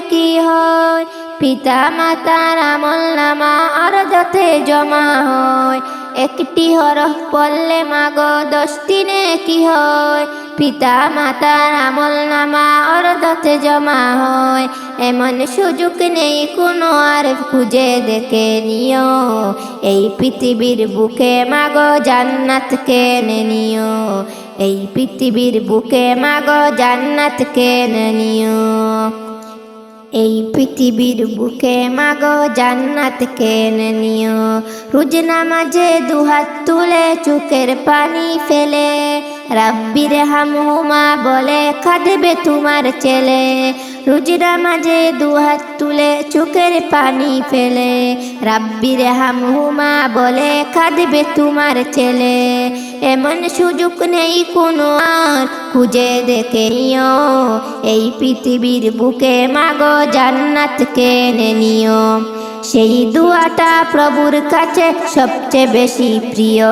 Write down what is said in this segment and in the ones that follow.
নাকি হয়? পিতা মাতার আমল নামা আরদতে জমা হয়। একটি হরফ পড়লে মাগো দশটি কি হয়? পিতা মাতার আমল নামা অরদতে জমা হয়। এমন সুযোগ নেই, কোনো আর খুঁজে দেখে নিও। এই পৃথিবীর বুকে মাগো জান্নাত কেনে নিও। এই পৃথিবীর বুকে মাগ জান্নাত কেনে নিও। এই পৃথিবীর বুকে মাগো জান্নাত কেনে নিও। রোজ নামাজে দুহাত তুলে চুকের পানি ফেলে। রাব্বির হামহুমা বলে, কাঁদবে তোমার ছেলে। রোজ মাঝে দুহাত তুলে চোখের পানি ফেলে। রাব্বির হামহুমা বলে, কাঁদবে তোমার ছেলে। এমন সুযোগ নেই কোনো আর, খুঁজে দেখে নিও। এই পৃথিবীর বুকে মাগো জান্নাত কেনে নিও। সেই দুয়াটা প্রভুর কাছে সবচেয়ে বেশি প্রিয়।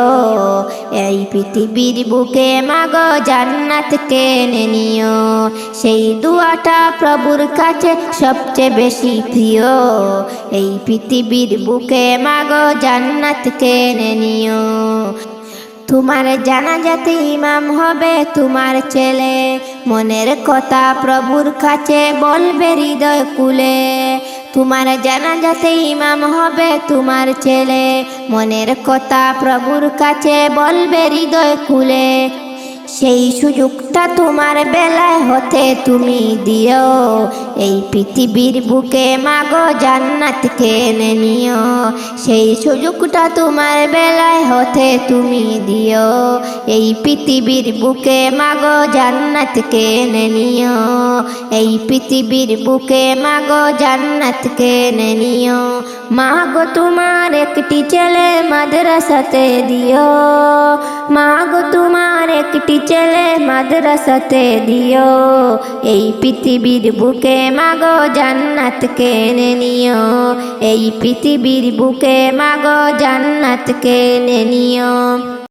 এই পৃথিবীর বুকে মাগো জান্নাত কেনে নিও। সেই দুয়াটা প্রভুর কাছে সবচেয়ে বেশি প্রিয়। এই পৃথিবীর বুকে মাগো জান্নাত কেনে নিও। তোমার জানাজাতে ইমাম হবে তোমার ছেলে। মনের কথা প্রভুর কাছে বলবে হৃদয় কুলে তোমার জানাজাতে ইমাম হবে তোমার ছেলে। মনের কথা প্রভুর কাছে বলবে হৃদয় কুলে সেই সুযোগটা তোমার বেলায় হতে তুমি দিও। এই পৃথিবীর বুকে মাগো জান্নাত কেনে নিও। সেই সুযোগটা তোমার বেলায় হতে তুমি দিও। এই পৃথিবীর বুকে মাগো জান্নাত কেনে নিও। এই পৃথিবীর বুকে মাগো জান্নাত কেনে নিও। মাগো তোমার একটি ছেলে মাদ্রাসাতে দিও। একটি ছেলে মাদ্রাসাতে দিও। এই পৃথিবীর বুকে মাগো জান্নাত কেনে নিও। এই পৃথিবীর বুকে মাগো জান্নাত কেনে নিও।